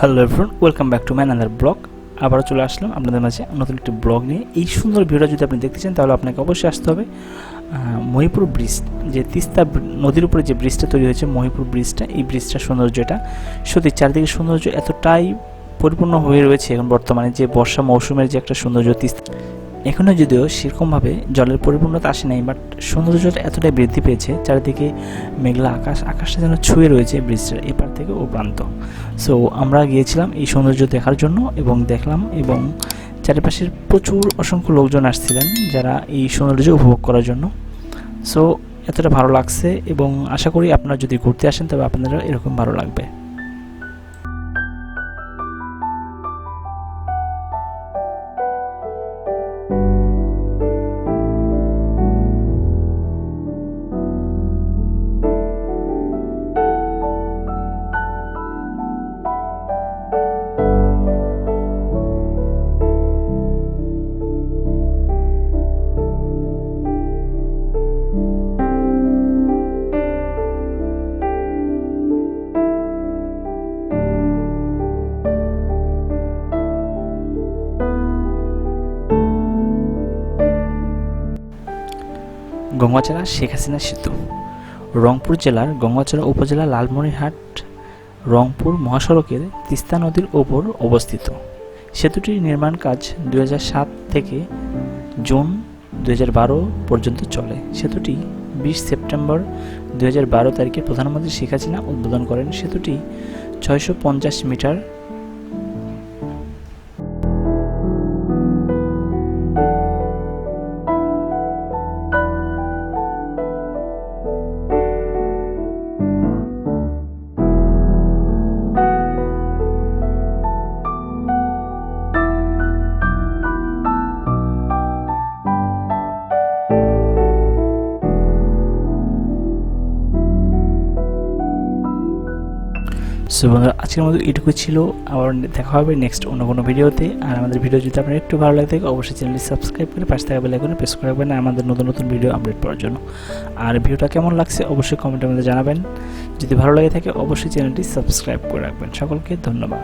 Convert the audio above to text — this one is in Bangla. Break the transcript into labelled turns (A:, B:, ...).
A: Hello everyone welcome back to my another blog আবারও চলে আসলাম আপনাদের মাঝে নতুন একটি ব্লগ নিয়ে। এই সুন্দর ভিডিওটা যদি আপনি দেখতে চান, তাহলে আপনাকে অবশ্যই আসতে হবে মহিপুর ব্রিজ যে তিস্তা নদীর উপরে যে ব্রিজটা তৈরি হয়েছে, মহিপুর ব্রিজটা এই ব্রিজটার সৌন্দর্যটা। সত্যি চারদিকে সৌন্দর্য এতটাই পরিপূর্ণ হয়ে রয়েছে এখন বর্তমানে যে বর্ষা মৌসুমের যে একটা সৌন্দর্য, তিস্তা এখনও যদিও সেরকমভাবে জলের পরিপূর্ণতা আসে নাই বাট সৌন্দর্যটা এতটাই বৃদ্ধি পেয়েছে, চারিদিকে মেঘলা আকাশ, আকাশটা যেন ছুঁয়ে রয়েছে ব্রিজটার এপার থেকে ও প্রান্ত। সো আমরা গিয়েছিলাম এই সৌন্দর্য দেখার জন্য এবং দেখলাম এবং চারিপাশের প্রচুর অসংখ্য লোকজন আসছিলেন যারা এই সৌন্দর্য উপভোগ করার জন্য। সো এতটা ভালো লাগছে এবং আশা করি আপনারা যদি ঘুরতে আসেন, তবে আপনাদেরও এরকম ভালো লাগবে। গঙ্গাচড়া শেখ হাসিনা সেতু। রংপুর জেলার গঙ্গাচড়া উপজেলা লালমনিরহাট, রংপুর মহাসড়কের তিস্তা নদীর ওপর অবস্থিত। সেতুটির নির্মাণ কাজ দু হাজার সাত থেকে জুন দু হাজার বারো পর্যন্ত চলে। সেতুটি বিশ সেপ্টেম্বর দু হাজার বারো তারিখে প্রধানমন্ত্রী শেখ হাসিনা উদ্বোধন করেন। সেতুটি ছয়শো পঞ্চাশ মিটার সো আজকের মতো এটুকু ছিল। আবার দেখা হবে নেক্সট অন্য কোনো ভিডিওতে। আর আমাদের ভিডিও যদি আপনার একটু ভালো লাগে থাকে, অবশ্যই চ্যানেলটি সাবস্ক্রাইব করে পাশে থাকা বেলাইকনে প্রেস করে রাখবেন আমাদের নতুন নতুন ভিডিও আপডেট পাওয়ার জন্য। আর ভিডিওটা কেমন লাগছে অবশ্যই কমেন্টের মধ্যে জানাবেন। যদি ভালো লাগে থাকে, অবশ্যই চ্যানেলটি সাবস্ক্রাইব করে রাখবেন। সকলকে ধন্যবাদ।